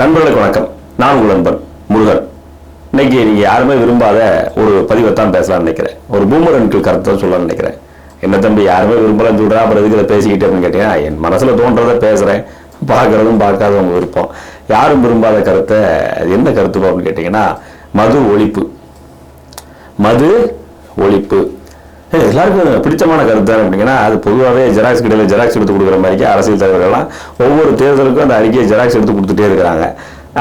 நண்பர்களுக்கு வணக்கம். நான் உங்கள் நண்பன் முருகன். இன்னைக்கு நீங்க யாருமே விரும்பாத ஒரு பதிவை தான் பேசலாம்னு நினைக்கிறேன். ஒரு பூமரன்கள் கருத்தை தான் சொல்லலாம்னு நினைக்கிறேன். என்ன தம்பி யாருமே விரும்பலாம் சொல்றா அப்புறம் எதுக்கு இதை பேசிக்கிட்டு அப்படின்னு கேட்டீங்கன்னா என் மனசுல தோன்றதை பேசுறேன். பார்க்கறதும் பார்க்காதவங்க விருப்பம். யாரும் விரும்பாத கருத்தை அது என்ன கருத்து அப்படின்னு கேட்டீங்கன்னா மது ஒழிப்பு. மது ஒழிப்பு. எல்லாருக்கும் பிடிச்சமான கருத்து தான் அப்படிங்கன்னா அது பொதுவாகவே ஜெராக்ஸ் கடையில் ஜெராக்ஸ் எடுத்து கொடுக்குற மாதிரிக்கு அரசியல் தலைவர்கள்லாம் ஒவ்வொரு தேர்தலுக்கும் அந்த அறிக்கையை ஜெராக்ஸ் எடுத்து கொடுத்துட்டே இருக்கிறாங்க.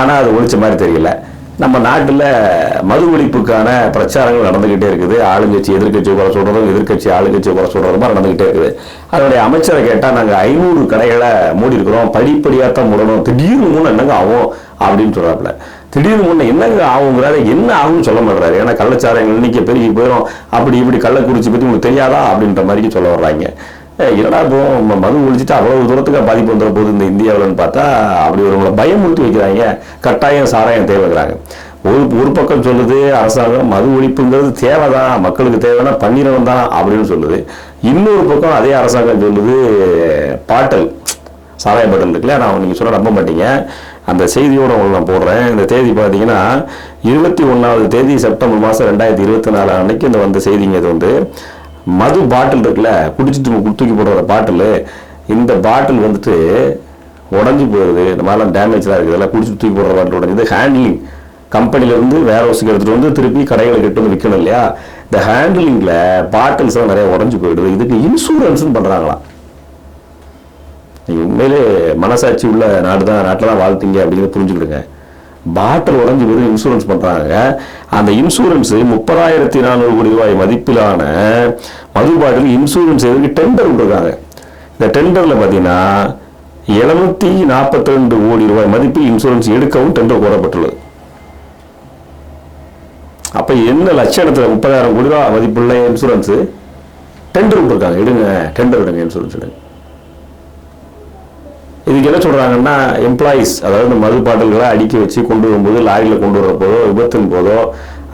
ஆனால் அது ஒழிச்ச மாதிரி தெரியல. நம்ம நாட்டில் மது ஒழிப்புக்கான பிரச்சாரங்கள் நடந்துகிட்டே இருக்குது. ஆளுங்கட்சி எதிர்க்கட்சி குறை சொல்கிறதும் எதிர்க்கட்சி ஆளுங்கட்சி குறை மாதிரி நடந்துகிட்டே இருக்குது. அதனுடைய அமைச்சரை கேட்டால் நாங்கள் ஐநூறு கடைகளை மூடி இருக்கிறோம் படிப்படியாக தான் மூடணும். திடீர்னு மூணு என்னங்க ஆகும் அப்படின்னு சொல்கிறாப்புல திடீர்னு முன்ன என்னங்க ஆகுங்கிறாரு என்ன ஆகும்னு சொல்ல மாட்டாரு ஏன்னா கள்ளச்சாரங்கள் இன்னைக்கு பெருகி போயிடும் அப்படி இப்படி கள்ளக்குறிச்சி பற்றி உங்களுக்கு தெரியாதா? அப்படின்ற மாதிரி சொல்ல வர்றாங்க. என்னடா இப்போ மது ஒழிச்சிட்டு அவ்வளவு தூரத்துக்கு பாதிப்பு வந்துட போகுது இந்த இந்தியாவில்னு பார்த்தா அப்படி ஒருவங்களை பயமுறுத்தி வைக்கிறாங்க. கட்டாயம் சாராயம் தேவைங்கிறாங்க. ஒரு ஒரு பக்கம் சொல்லுது அரசாங்கம் மது ஒழிப்புங்கிறது தேவைதான் மக்களுக்கு தேவைன்னா பண்ணிடணும் தான் அப்படின்னு சொல்லுது. இன்னொரு பக்கம் அதே அரசாங்கம் சொல்லுது பாட்டல். சாராய பாட்டில் இருக்குல்ல? நான் நீங்கள் சொல்ல நம்ப மாட்டீங்க. அந்த செய்தியோட உங்களுக்கு நான் போடுறேன். இந்த தேதி பார்த்தீங்கன்னா இருபத்தி ஒன்றாவது தேதி செப்டம்பர் மாதம் ரெண்டாயிரத்தி இருபத்தி நாலு அன்னைக்கு இந்த வந்த செய்திங்க இது வந்து. மது பாட்டில் இருக்குல்ல குடிச்சிட்டு தூக்கி போடுற பாட்டில். இந்த பாட்டில் வந்துட்டு உடஞ்சி போயிடுது இந்த மாதிரிலாம் டேமேஜ்லாம் இருக்குது இதெல்லாம் குடிச்சிட்டு தூக்கி போடுற பாட்டில் உடஞ்சி. ஹேண்ட்லிங் கம்பெனிலேருந்து வேற ஹவுஸுக்கு எடுத்துகிட்டு வந்து திருப்பி கடைகளுக்கு எட்டு வந்து விற்கணும் இல்லையா? இந்த ஹேண்ட்லிங்கில் பாட்டில்ஸ்லாம் நிறைய உடஞ்சி போயிடுது. இதுக்கு இன்சூரன்ஸ்னு பண்ணுறாங்களாம் நீங்க உண்மையிலே மனசாட்சி உள்ள நாடு தான் நாட்டில் தான் வாழ்த்தீங்க அப்படிங்கிறத புரிஞ்சுக்கிடுங்க. பாட்டில் உடஞ்சி வெறும் இன்சூரன்ஸ் பண்ணுறாங்க அந்த இன்சூரன்ஸ் முப்பதாயிரத்தி நானூறு கோடி ரூபாய் மதிப்பிலான மது பாட்டில் இன்சூரன்ஸ் எதுக்கு டெண்டர் விட்டுருக்காங்க. இந்த டெண்டரில் பார்த்தீங்கன்னா எழுநூத்தி நாற்பத்தி ரெண்டு கோடி ரூபாய் மதிப்பில் இன்சூரன்ஸ் எடுக்கவும் டெண்டர் கோரப்பட்டுள்ளது அப்போ என்ன லட்சணத்தில் முப்பதாயிரம் கோடி ரூபாய் மதிப்புள்ள இன்சூரன்ஸு டெண்டர் விட்டுருக்காங்க. எடுங்க டெண்டர் எடுங்க இன்சூரன்ஸ் எடுங்க. இதுக்கு என்ன சொல்கிறாங்கன்னா எம்ப்ளாயீஸ் அதாவது இந்த மது பாட்டில்களை அடுக்கி வச்சு கொண்டு வரும்போது லாரியில் கொண்டு வரப்போதோ விபத்தின் போதோ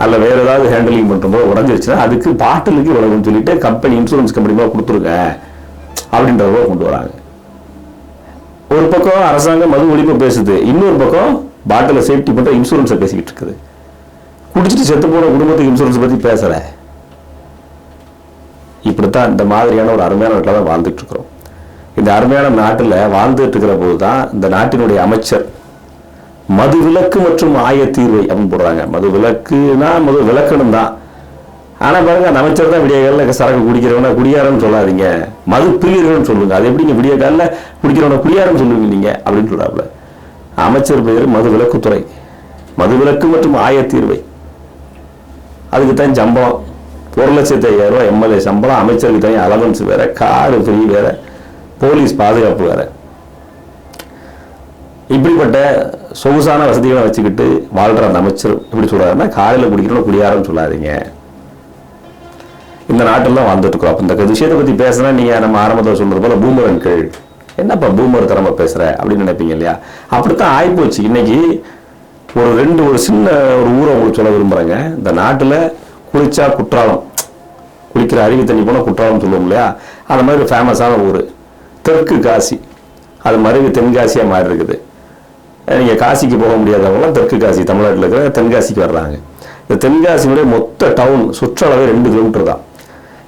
அல்ல வேற ஏதாவது ஹேண்டிலிங் பண்ணும்போது உடஞ்சிருச்சுன்னா அதுக்கு பாட்டிலுக்கு இவ்வளவுன்னு சொல்லிட்டு கம்பெனி இன்சூரன்ஸ் கம்பெனி கொடுத்துருங்க அப்படின்றத கொண்டு வராங்க. ஒரு பக்கம் அரசாங்கம் மது ஒழிப்பு பேசுது இன்னொரு பக்கம் பாட்டில் சேஃப்டி பண்ணுற இன்சூரன்ஸை பேசிக்கிட்டு இருக்குது. குடிச்சிட்டு செத்து போன குடும்பத்துக்கு இன்சூரன்ஸ் பற்றி பேசுகிற இப்படித்தான் இந்த மாதிரியான ஒரு அருமையான நாட்டில் தான் வாழ்ந்துட்டு இருக்கிறோம். இந்த அருமையான நாட்டில் வாழ்ந்துட்டு இருக்கிற போது தான் இந்த நாட்டினுடைய அமைச்சர் மது விலக்கு மற்றும் ஆயத்தீர்வை அப்படின்னு போடுறாங்க. மது விலக்குனா மது விலக்கணும் தான் ஆனால் பாருங்க அந்த அமைச்சர் தான் விடிய காலில் சரக்கு குடிக்கிறவனா குடியாரன்னு சொல்லாதீங்க. மது பிரியர்கள்னு சொல்லுங்க. அது எப்படிங்க விடிய காலில் குடிக்கிறவனை குடியாரன்னு சொல்லுவீங்க நீங்க அப்படின்னு சொல்கிறாப்புல அமைச்சர் பெயர் மது விலக்குத்துறை. மது விலக்கு மற்றும் ஆயத்தீர்வை அதுக்கு தான் சம்பளம். ஒரு லட்சத்தி ஐயாயிரம் ரூபாய் எம்எல்ஏ சம்பளம் அமைச்சருக்கு தனி அலவன்ஸ் வேற காரு ஃப்ரீ வேற. போலீஸ் பாதுகாப்பு வேற. இப்படிப்பட்ட சொகுசான வசதிகளை வச்சுக்கிட்டு வாழ்ற அந்த அமைச்சர் எப்படி சொல்றாருன்னா காலையில் குடிக்கிறோம் குடியாரன்னு சொல்லாதீங்க. இந்த நாட்டில் வந்துட்டு இருக்கோம். அப்போ இந்த விஷயத்தை பற்றி பேசுனா நீங்கள் நம்ம ஆரம்பத்தில் சொல்றது போல பூமரன் கீழ். என்னப்பா பூமர் தரமாக பேசுகிற அப்படின்னு நினைப்பீங்க இல்லையா? அப்படித்தான் ஆயிப்போச்சு. இன்னைக்கு ஒரு ரெண்டு ஒரு சின்ன ஒரு ஊரை உங்களுக்கு சொல்ல விரும்புகிறேங்க இந்த நாட்டில் குளிச்சா குற்றாலம். குளிக்கிற அருவி தண்ணி போனால் குற்றாலம் சொல்லுவோம் இல்லையா? அந்த மாதிரி ஃபேமஸான ஊர். தெற்கு காசி. அது மறைவு தென்காசியாக மாறி இருக்குது நீங்க காசிக்கு போக முடியாதவங்களாம் தெற்கு காசி தமிழ்நாட்டில் இருக்கிற தென்காசிக்கு வர்றாங்க. இந்த தென்காசியுடைய மொத்த டவுன் சுற்றளவு ரெண்டு கிலோமீட்டர் தான்.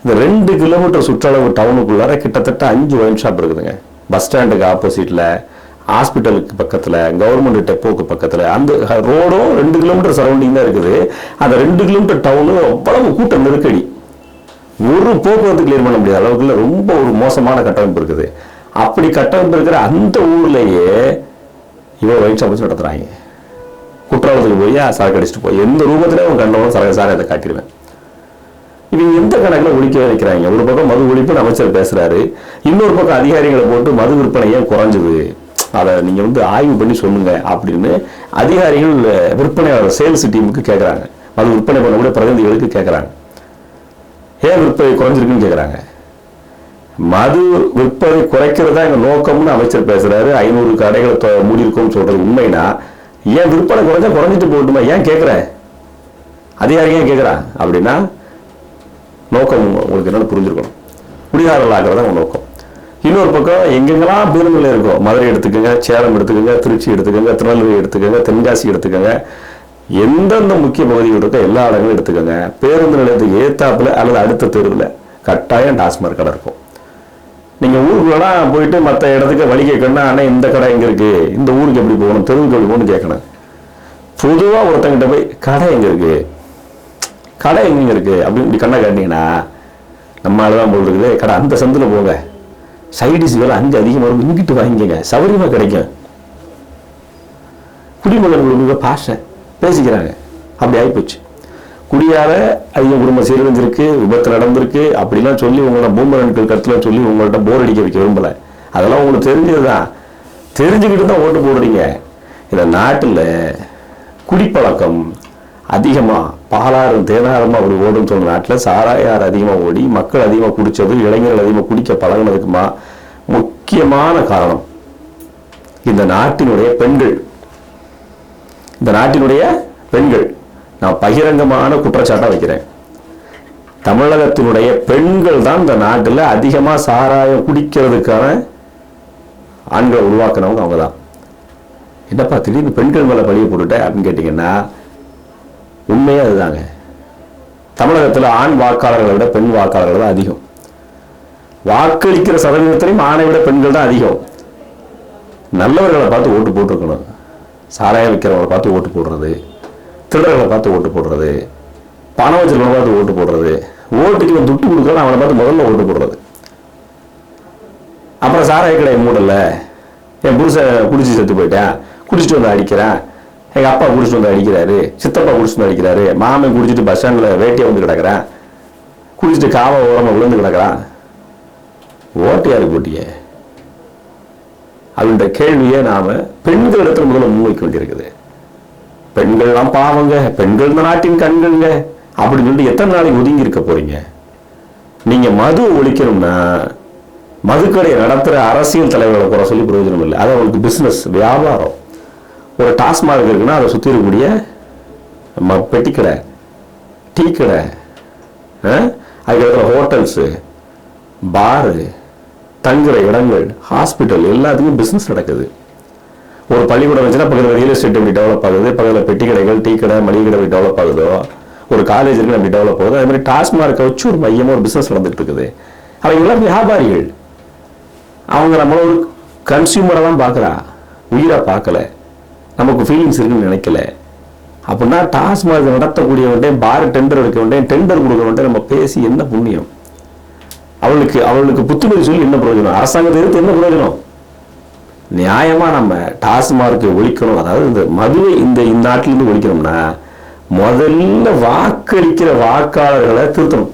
இந்த ரெண்டு கிலோமீட்டர் சுற்றளவு டவுனுக்குள்ளார கிட்டத்தட்ட அஞ்சு ஒயின் ஷாப் இருக்குதுங்க. பஸ் ஸ்டாண்டுக்கு ஆப்போசிட்டில் ஹாஸ்பிட்டலுக்கு பக்கத்தில் கவர்மெண்ட் டெப்போக்கு பக்கத்தில் அந்த ரோடும் ரெண்டு கிலோமீட்டர் சரௌண்டிங் தான் இருக்குது. அந்த ரெண்டு கிலோமீட்டர் டவுனும் அவ்வளவு கூட்டம் நெருக்கடி. ஒரு போக்குவரத்து கிளியர் பண்ண முடியாத அளவுக்குள்ள ரொம்ப ஒரு மோசமான கட்டமைப்பு இருக்குது. அப்படி கட்டமைப்பு இருக்கிற அந்த ஊர்லயே இவன் வயிற்று அமைச்சு நடத்துகிறாங்க நடத்துறாங்க. குற்றாலத்துக்கு போய் சரக்கு அடிச்சுட்டு போய் எந்த ரூபத்திலே அவன் கண்டவனும் சரக்கு சாரத்தை காட்டிடுவேன். இவங்க எந்த கணக்கில் ஒழிக்க வைக்கிறாங்க? ஒரு பக்கம் மது ஒழிப்புன்னு அமைச்சர் பேசுறாரு. இன்னொரு பக்கம் அதிகாரிகளை போட்டு மது விற்பனை ஏன் குறைஞ்சது? அதை நீங்க வந்து ஆய்வு பண்ணி சொல்லுங்க அப்படின்னு அதிகாரிகள் விற்பனையாளர் சேல்ஸ் டீமுக்கு கேட்குறாங்க மது விற்பனை பண்ணக்கூடிய பிரதிநிதிகளுக்கு கேட்குறாங்க ஏன் விற்பனை குறைஞ்சிருக்குன்னு கேட்குறாங்க மது விற்பனை குறைக்கிறதா எங்க நோக்கம்னு அமைச்சர் பேசுறாரு. ஐநூறு கடைகளை தொ- மூடியிருக்கோம்னு சொல்றது உண்மைனா ஏன் விற்பனை குறைஞ்சா குறைஞ்சிட்டு போகட்டுமா? ஏன் கேட்குறேன் அதிகாரி ஏன் கேட்குறான் அப்படின்னா நோக்கம் உங்களுக்கு என்னென்னு புரிஞ்சிருக்கணும். குடிகாரர்கள் ஆகிறதா தான் உங்க நோக்கம். இன்னொரு பக்கம் எங்கெங்கெல்லாம் பேருந்து இருக்கும். மதுரை எடுத்துக்கோங்க சேலம் எடுத்துக்கோங்க திருச்சி எடுத்துக்கோங்க திருநெல்வேலி எடுத்துக்கோங்க தென்காசி எடுத்துக்கோங்க. எந்தெந்த முக்கிய பகுதியில் இருக்கோ எல்லா இடங்களும் எடுத்துக்கோங்க. பேருந்து நிலையத்துக்கு ஏத்தாப்புல அல்லது அடுத்த தெருவில் கட்டாயம் டாஸ்மாக் கடை இருக்கும். நீங்கள் ஊருக்குள்ளலாம் போயிட்டு மற்ற இடத்துக்கு வழி கேட்கணும்னா ஆனால் இந்த கடை எங்கே இருக்கு? இந்த ஊருக்கு எப்படி போகணும்? தெருவுக்கு எப்படி போகணும்னு கேட்கணும். பொதுவாக ஒருத்தங்கிட்ட போய் கடை எங்கே இருக்கு? கடை எங்கே இருக்கு? அப்படின்னு இப்படி கண்ணை காட்டினீங்கன்னா நம்ம ஆளுதான் போல் இருக்குது. கடை அந்த சந்தில் போங்க. சைடிஸ் வேலை அஞ்சு அதிகமாக இருக்கும். இங்கிட்டு வாங்கிக்கங்க. சௌகரியமா கிடைக்கும். குடிமகன்களுக்கு பாஷை பேசிக்கிறாங்க. அப்படி ஆகிப்போச்சு குடியார அதிக குடும்பம் சீரழிஞ்சிருக்கு விபத்து நடந்திருக்கு அப்படிலாம் சொல்லி உங்களோட பூமரன்கள் கருத்துலாம் சொல்லி உங்கள்கிட்ட போர் அடிக்க வைக்க விரும்பல. அதெல்லாம் உங்களுக்கு தெரிஞ்சது தான் தெரிஞ்சுக்கிட்டு தான் ஓட்டு போடுறீங்க. இந்த நாட்டில் குடிப்பழக்கம் அதிகமாக பாலாறும் தேனாரமாக அப்படி ஓடுன்னு சொன்ன நாட்டில் சாராயார் அதிகமாக ஓடி மக்கள் அதிகமாக குடித்தது இளைஞர்கள் அதிகமாக குடிக்க பழகினதுக்குமா முக்கியமான காரணம் இந்த நாட்டினுடைய பெண்கள். இந்த நாட்டினுடைய பெண்கள். நான் பகிரங்கமான குற்றச்சாட்டை வைக்கிறேன். தமிழகத்தினுடைய பெண்கள் தான் இந்த நாட்டில் அதிகமாக சாராயம் குடிக்கிறதுக்கான ஆண்களை உருவாக்குனவங்க அவங்க தான். என்னப்பா திடீர்னு பெண்கள் மேலே பழிய போட்டுட்டேன் அப்படின்னு கேட்டிங்கன்னா உண்மையே அதுதாங்க. தமிழகத்தில் ஆண் வாக்காளர்களை விட பெண் வாக்காளர்கள் தான் அதிகம். வாக்களிக்கிற சதவீதத்திலையும் ஆணை விட பெண்கள் தான் அதிகம். நல்லவர்களை பார்த்து ஓட்டு போட்டிருக்கணும். சாராயம் விற்கிறவங்களை பார்த்து ஓட்டு போடுறது திருடர்களை பார்த்து ஓட்டு போடுறது பணம் வச்சிருக்கவனை பார்த்து ஓட்டு போடுறது ஓட்டுக்கு இவன் துட்டு கொடுக்கணும் அவனை பார்த்து முதல்ல ஓட்டு போடுறது. அப்புறம் சாராய கடையை மூடல. என் புருஷை குடிச்சு செத்து போயிட்டேன். குடிச்சிட்டு வந்து அடிக்கிறேன். எங்கள் அப்பா குடிச்சிட்டு வந்து அடிக்கிறாரு. சித்தப்பா குடிச்சிட்டு வந்து அடிக்கிறாரு. மாமன் குடிச்சிட்டு பஸ் ஸ்டாண்டில் வேட்டியை வந்து கிடக்கிறேன். குடிச்சிட்டு காவ ஓரமாக விழுந்து கிடக்குறான். ஓட்டு யாருக்கு போட்டியே. அந்த கேள்வியை நாம பெண்கள் இடத்துல முதல்ல முன்வைக்க வேண்டியிருக்குது. பெண்கள்லாம் பாவங்க பெண்கள் இந்த நாட்டின் கண்கள்ங்க. அப்படின்னு சொல்லிட்டு எத்தனை நாளைக்கு ஒதுங்கி இருக்க போறீங்க? நீங்க மது ஒழிக்கணும்னா மதுக்கடை நடத்துகிற அரசியல் தலைவர்களை குறை சொல்லி பிரயோஜனம் இல்லை. அது அவங்களுக்கு பிஸ்னஸ் வியாபாரம். ஒரு டாஸ்மாக் இருக்குன்னா அதை சுற்றி இருக்கக்கூடிய ம- பெட்டிக்கடை டீ கடை ஆ? அதுக்கப்புறம் ஹோட்டல்ஸு பாரு தங்குற இடங்கள் ஹாஸ்பிட்டல் எல்லாத்துக்கும் பிஸ்னஸ் நடக்குது. ஒரு பள்ளிக்கூடம் வச்சுன்னா பக்கத்தில் ரியல் எஸ்டேட் எப்படி டெவலப் ஆகுது? பக்கத்தில் பெட்டி கடைகள் டீ கடை மளிகை கடை எப்படி டெவலப் ஆகுதோ ஒரு காலேஜ் இருக்கு அப்படி டெவலப் ஆகுது அதே மாதிரி டாஸ்மார்க்கை வச்சு ஒரு மையமாக ஒரு பிஸ்னஸ் நடந்துட்டு இருக்குது. அவங்க எல்லாம் வியாபாரிகள். அவங்க நம்மள ஒரு கன்சியூமரை தான் பார்க்குறா. உயிராக பார்க்கல. நமக்கு ஃபீலிங்ஸ் இருக்குன்னு நினைக்கல. அப்படின்னா டாஸ்மார்க் நடத்தக்கூடியவன்ட்டே பார் டெண்டர் இருக்கவன்ட்டே டெண்டர் கொடுக்கவன்ட்டே நம்ம பேசி என்ன புண்ணியம்? அவளுக்கு அவளுக்கு புத்துணர்வு சொல்லி என்ன பிரயோஜனம்? அரசாங்கத்தை எதிர்த்து என்ன பிரயோஜனம்? நியாயமா நம்ம டாஸ்மார்க்கை ஒழிக்கணும். அதாவது இந்த மதுவை இந்த இந்த நாட்டிலிருந்து ஒழிக்கணும்னா முதல்ல வாக்களிக்கிற வாக்காளர்களை திருத்தணும்.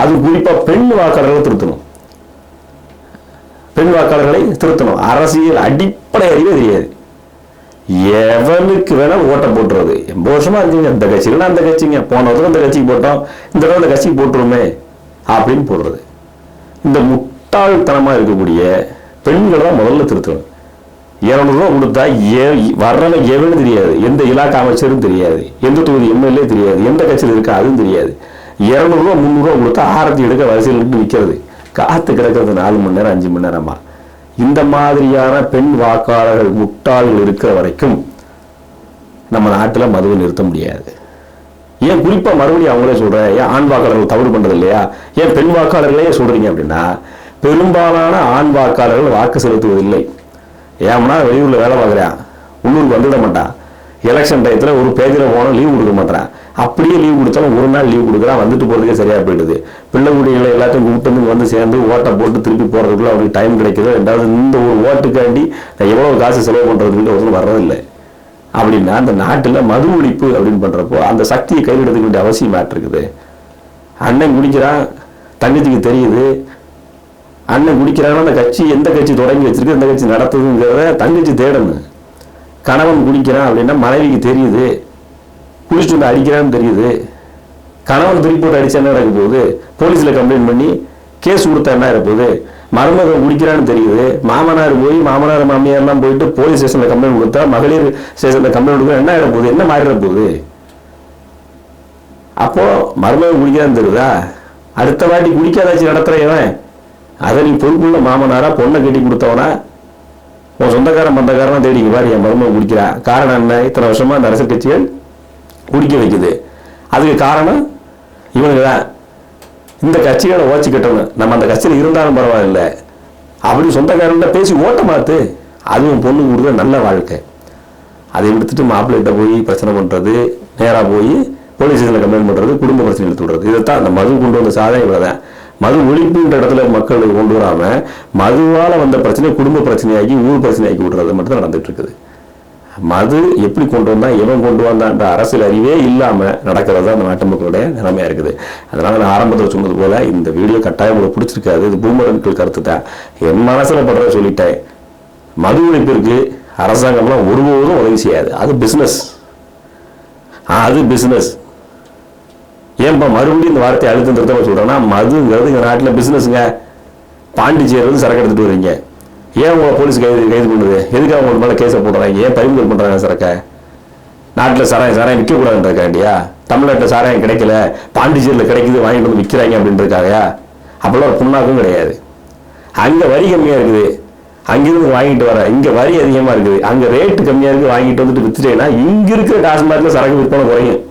அது குறிப்பா பெண் வாக்காளர்களை திருத்தணும். பெண் வாக்காளர்களை திருத்தணும். அரசியல் அடிப்படை அறிவே தெரியாது. எவனுக்கு வேணா ஓட்டை போட்டுறது. எண்பது வருஷமா இருக்குங்க இந்த கட்சியில அந்த கட்சிங்க. போன வருஷம் அந்த கட்சிக்கு போட்டோம். இந்த தடவை அந்த கட்சிக்கு போட்டுருமே. அப்படின்னு போடுறது. இந்த முட்டாள்தனமாக இருக்கக்கூடிய பெண்களை தான் முதல்ல திருத்தணும். இரநூறுவா கொடுத்தா ஏ வர்றவன் எவனு தெரியாது. எந்த இலாக்கா அமைச்சரும் தெரியாது. எந்த தொகுதி எம்எல்ஏ தெரியாது. எந்த கட்சியில் இருக்கா அதுவும் தெரியாது. இரநூறுவா முந்நூறுரூவா கொடுத்தா ஆரத்தி எடுக்க வரிசையில் நின்று நிற்கிறது காத்து கிடக்கிறது நாலு மணி நேரம் அஞ்சு மணி நேரமா? இந்த மாதிரியான பெண் வாக்காளர்கள் முட்டாள்கள் இருக்கிற வரைக்கும் நம்ம நாட்டில் மதுவை நிறுத்த முடியாது. ஏன் குறிப்பா மறுபடியும் அவங்களே சொல்றேன் ஏன் ஆண் வாக்காளர்கள் தவறு பண்றது இல்லையா ஏன் பெண் வாக்காளர்களே சொல்றீங்க அப்படின்னா பெரும்பாலான ஆண் வாக்காளர்கள் வாக்கு செலுத்துவதில்லை. ஏன்னா வெளியூர்ல வேலை பார்க்குறான் உள்ளூருக்கு வந்துட மாட்டான் எலெக்ஷன் டயத்துல ஒரு பேஜில் போனால் லீவ் கொடுக்க மாட்டான் அப்படியே லீவ் கொடுத்தாலும் ஒரு நாள் லீவ் கொடுக்குறான் வந்துட்டு போறதுக்கே சரியா போயிடுது. பிள்ளை குடிகளை எல்லாத்தையும் கூப்பிட்டு வந்து சேர்ந்து ஓட்டை போட்டு திருப்பி போறதுக்குள்ள அவருக்கு டைம் கிடைக்குது? ரெண்டாவது இந்த ஒரு ஓட்டுக்காண்டி நான் எவ்வளவு காசு செலவு பண்றதுக்கு ஒருத்தர் வர்றதில்லை. அப்படின்னா அந்த நாட்டில் மது ஒழிப்பு அப்படின்னு பண்ணுறப்போ அந்த சக்தியை கையில் வேண்டிய அவசியம் இருக்குது. அண்ணன் குடிக்கிறான் தங்கச்சிக்கு தெரியுது. அண்ணன் குடிக்கிறாங்கன்னா அந்த கட்சி எந்த கட்சி தொடங்கி வச்சிருக்கு எந்த கட்சி நடத்துதுங்கிறத தங்கச்சி தேடணும். கணவன் குடிக்கிறான் அப்படின்னா மனைவிக்கு தெரியுது. குளிச்சுட்டு வந்து அடிக்கிறான்னு தெரியுது. கணவன் திருப்பி போட்டு அடிச்சா என்ன நடக்க போகுது? போலீஸில் கம்ப்ளைண்ட் பண்ணி கேஸ் கொடுத்தா என்ன இருப்போகுது மருமக மருமகன் குடிக்கிறான்னு தெரியுது. மாமனார் போய் மாமனார் மாமியார்லாம் போயிட்டு போலீஸ் ஸ்டேஷன்ல கம்ப்ளைண்ட் கொடுத்தா மகளிர் ஸ்டேஷன்ல கம்ப்ளைண்ட் கொடுத்தா என்ன ஆயிட போகுது? என்ன மாறிட போகுது? அப்போ மருமகன் குடிக்கிறான்னு தெரியுதா? அடுத்த வாட்டி குடிக்காதாச்சு நடத்துறவன் அதை நீ பொறுப்புள்ள மாமனாரா பொண்ணை கட்டி கொடுத்தவனா? உன் சொந்தக்காரன் பந்தக்காரன் தேடிங்க பாரு என் மருமகன் குடிக்கிறா. காரணம் என்ன? இத்தனை வருஷமா இந்த அரசியல் கட்சிகள் குடிக்க வைக்குது. அதுக்கு காரணம் இவனுக்கு தான். இந்த கட்சிகளை ஓச்சு நம்ம அந்த கட்சியில் இருந்தாலும் பரவாயில்ல. அப்படி சொந்தக்காரன்ட்ட பேசி ஓட்ட மாத்து அதுவும் பொண்ணு கொடுக்குற நல்ல வாழ்க்கை. அதை விடுத்துட்டு மாப்பிள்ளைகிட்ட போய் பிரச்சனை பண்ணுறது நேராக போய் போலீஸ் ஸ்டேஷனில் கம்ப்ளைண்ட் பண்ணுறது குடும்ப பிரச்சனை இழுத்து இதை இதைத்தான் அந்த மது கொண்டு வந்த சாதனை இவ்வளோதான் மது ஒழிப்புன்ற இடத்துல மக்களுக்கு கொண்டு வராமல் மதுவால் வந்த பிரச்சனை குடும்ப பிரச்சனையாக்கி ஊர் பிரச்சனையாக்கி விடுறது மட்டும் தான் நடந்துகிட்டு இருக்குது. மது எப்படி கொண்டு வந்தான் எவன் கொண்டு வந்தான்ற அரசியல் அறிவே இல்லாம நடக்கிறது தான் அந்த நாட்டு மக்களுடைய நிலைமையா இருக்குது. அதனால நான் ஆரம்பத்தில் சொன்னது போல இந்த வீடியோ கட்டாயம் உங்களுக்கு பிடிச்சிருக்காது. இது பூமரன்கள் கருத்து தான். என் மனசுல படுறத சொல்லிட்டேன். மது ஒழிப்பிற்கு அரசாங்கம்லாம் ஒருபோதும் உதவி செய்யாது. அது பிசினஸ் அது பிசினஸ் ஏன்பா மறுபடியும் இந்த வார்த்தையை அழுத்தம் திருத்தமாக சொல்றேன்னா மதுங்கிறது எங்கள் நாட்டில் பிசினஸ்ங்க பாண்டிச்சேரி வந்து சரக்கு எடுத்துட்டு வரீங்க. ஏன் உங்களை போலீஸ் கைது கைது பண்ணுது? எதுக்காக உங்களுக்கு மேலே கேஸை போடுறாங்க? ஏன் பறிமுதல் பண்ணுறாங்க சரக்கை நாட்டில் சாராயம் சாராயம் விற்கக்கூடாதுன்றக்காண்டியா தமிழ்நாட்டில் சாராயம் கிடைக்கல. பாண்டிச்சேரியில் கிடைக்குது வாங்கிட்டு வந்து விற்கிறாங்க அப்படின்றதுக்காகயா? அப்போல்லாம் புண்ணாக்கும் கிடையாது. அங்கே வரி கம்மியாக இருக்குது. அங்கிருந்து வாங்கிட்டு வர இங்கே வரி அதிகமாக இருக்குது. அங்கே ரேட்டு கம்மியாக இருக்குது வாங்கிட்டு வந்துட்டு விற்றுட்டேன்னா இங்கே இருக்கிற டாஸ்மார்க்கில் சரக்கு விற்பனை குறையும்.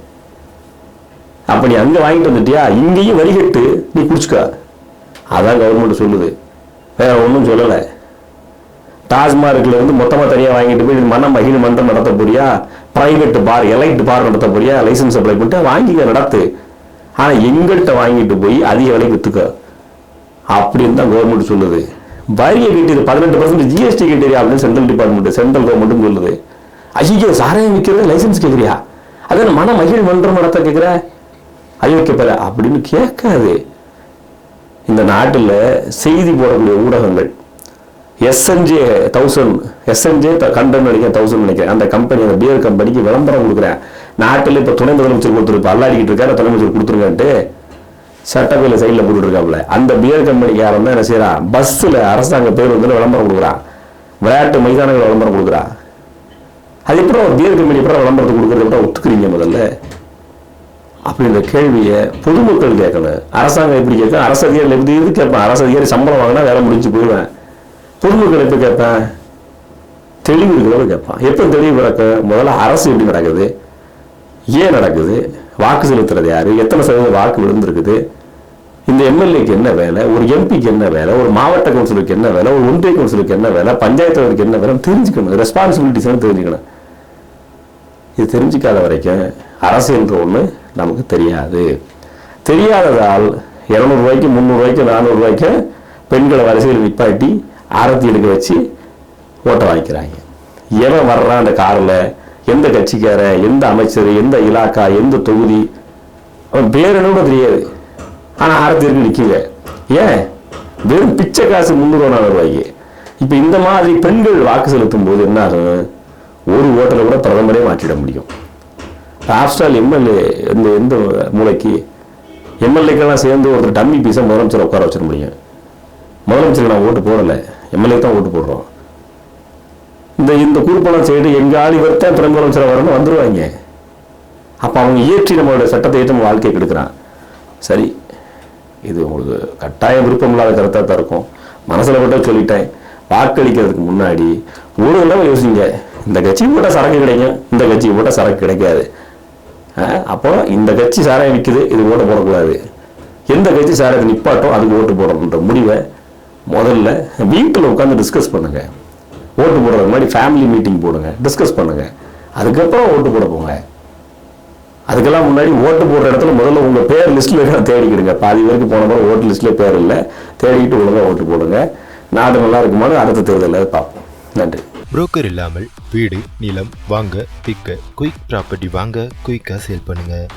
அப்போ நீ அங்கே வாங்கிட்டு வந்துட்டியா? இங்கேயும் வரி கட்டு நீ குடிச்சுக்க. அதான் கவர்மெண்ட் சொல்லுது. வேற ஒன்றும் சொல்லலை. டாஸ்மார்க்ல இருந்து மொத்தமா தனியா வாங்கிட்டு போய் மன மகிழ் மன்றம் நடத்த போறியா பிரைவேட் பார் எலைட் பார் நடத்த போறியா லைசன்ஸ் அப்ளை பண்ணிட்டு வாங்கிக்க நடத்து. ஆனா எங்கள்கிட்ட வாங்கிட்டு போய் அதிக விலைக்கு வித்துக்க. அப்படின்னு தான் கவர்மெண்ட் சொல்லுது. வரியை கட்டியது பதினெட்டு பர்சன்ட் ஜிஎஸ்டி கட்டியா அப்படின்னு சென்ட்ரல் டிபார்ட்மெண்ட் சென்ட்ரல் கவர்மெண்ட்டும் சொல்லுது. ஐயோ சாராயம் விற்கிறது லைசன்ஸ் கேட்குறியா அதான் மன மகிழ் மன்றம் நடத்த கேட்குற பெற அப்படின்னு கேட்காது. இந்த நாட்டில் செய்தி போடக்கூடிய ஊடகங்கள் எஸ்என்ஜே தௌசண்ட் எஸ்என்ஜே கண்டன் நினைக்கிறேன் தௌசண்ட் நினைக்கிறேன். அந்த கம்பெனி அந்த பியர் கம்பெனிக்கு விளம்பரம் கொடுக்குறேன். நாட்டில் இப்போ துணை முதலமைச்சர் கொடுத்துருப்பா அல்லாடிக்கிட்டு இருக்காரு துணை முதலமைச்சர் கொடுத்துருங்கன்ட்டு சட்டப்பையில் சைடில் போட்டுருக்காப்புல அந்த பியர் கம்பெனிக்காரன் தான் என்ன செய்யறான் பஸ்ஸில் அரசாங்க பேருந்தில் விளம்பரம் கொடுக்குறான். விளையாட்டு மைதானங்கள் விளம்பரம் கொடுக்குறான் அது எப்படி ஒரு பியர் கம்பெனி எப்படி விளம்பரத்தை கொடுக்குறது எப்படி ஒத்துக்கிறீங்க முதல்ல? அப்படின்ற கேள்வியை பொதுமக்கள் கேட்கணும். அரசாங்கம் எப்படி கேட்கும்? அரசு அதிகாரிகள் எப்படி இது கேட்பேன்? அரசு அதிகாரி சம்பளம் வாங்கினா வேலை முடிஞ்சு போயிடுவேன். பொதுமக்கள் எப்போ கேட்பேன் தெளிவு இருக்கிறவங்க கேட்பான். எப்போ தெளிவு பிறக்கும் முதல்ல அரசு எப்படி நடக்குது? ஏன் நடக்குது? வாக்கு செலுத்துறது யாரு? எத்தனை சதவீதம் வாக்கு விழுந்திருக்குது? இந்த எம்எல்ஏக்கு என்ன வேலை? ஒரு எம்பிக்கு என்ன வேலை? ஒரு மாவட்ட கவுன்சிலுக்கு என்ன வேலை? ஒரு ஒன்றிய கவுன்சிலுக்கு என்ன வேலை? பஞ்சாயத்து தலைவருக்கு என்ன வேலை? தெரிஞ்சுக்கணும். ரெஸ்பான்சிபிலிட்டிஸ் தெரிஞ்சுக்கணும். இது தெரிஞ்சுக்காத வரைக்கும் அரசியல்ன்ற ஒன்று நமக்கு தெரியாது. தெரியாததால் இரநூறுவாய்க்கு முந்நூறுவாய்க்கு நானூறுரூவாய்க்கு பெண்களை வரிசையில் நிப்பாட்டி ஆரத்தி எடுக்க வச்சு ஓட்ட வாங்கிக்கிறாங்க. எவன் வர்றான் அந்த காரில்? எந்த கட்சிக்கார எந்த அமைச்சர்? எந்த இலாக்கா? எந்த தொகுதி? அவன் பேர் என்ன தெரியாது. ஆனால் ஆரத்தி எடுக்க நிற்குங்க ஏன்? வெறும் பிச்சை காசு முந்நூறு ரூபாய்க்கு. இப்போ இந்த மாதிரி பெண்கள் வாக்கு செலுத்தும் போது என்ன ஆகும்? ஒரு ஓட்டலை கூட பிரதமரே மாற்றிட முடியும். ஆப்ஸ்டால் எம்எல்ஏ இந்த எந்த மூளைக்கு எம்எல்ஏக்கெல்லாம் சேர்ந்து ஒருத்தர் டம்மி பீஸை முதலமைச்சர் உட்கார வச்சிட முடியும். முதலமைச்சருக்கு நான் ஓட்டு போடலை. எம்எல்ஏ தான் ஓட்டு போடுறோம். இந்த இந்த குறுப்பணம் சைடு எங்கள் ஆள் வர்த்தா துணை முதலமைச்சராக வரணும் வந்துடுவாங்க அப்போ அவங்க இயற்றி நம்மளோட சட்டத்தை ஏற்று நம்ம வாழ்க்கையை கெடுக்கிறான் சரி இது உங்களுக்கு கட்டாயம் விருப்பம் இல்லாத கருத்தாக தான் இருக்கும். மனசில் மட்டும் சொல்லிட்டேன். வாக்களிக்கிறதுக்கு முன்னாடி ஒரு தடவை யோசிங்க. இந்த கட்சி போட்டால் சரக்கு கிடைக்கும் இந்த கட்சி போட்டால் சரக்கு கிடைக்காது. அப்போ இந்த கட்சி சாராயம் விற்குது இது ஓட்டு போடக்கூடாது. எந்த கட்சி சாராயத்தை நிப்பாட்டோ அதுக்கு ஓட்டு போடணுன்ற முடிவை முதல்ல வீட்டில் உட்காந்து டிஸ்கஸ் பண்ணுங்கள் ஓட்டு போடுறது மாதிரி ஃபேமிலி மீட்டிங் போடுங்க. டிஸ்கஸ் பண்ணுங்கள் அதுக்கப்புறம் ஓட்டு போட போங்க. அதுக்கெல்லாம் முன்னாடி ஓட்டு போடுற இடத்துல முதல்ல உங்கள் பேர் லிஸ்ட்டில் இருக்க தேடிக்கிடுங்க. பாதி பேருக்கு போன பிறகு ஓட்டு லிஸ்ட்டில் பேர் இல்லை. தேடிக்கிட்டு ஒழுங்காக ஓட்டு போடுங்க. நாடு நல்லா இருக்குமான்னு அடுத்த தேர்தலில் பார்ப்போம். நன்றி. புரோக்கர் இல்லாமல் வீடு நிலம் வாங்க விற்க குயிக் ப்ராப்பர்ட்டி வாங்க குயிக்காக சேல் பண்ணுங்கள்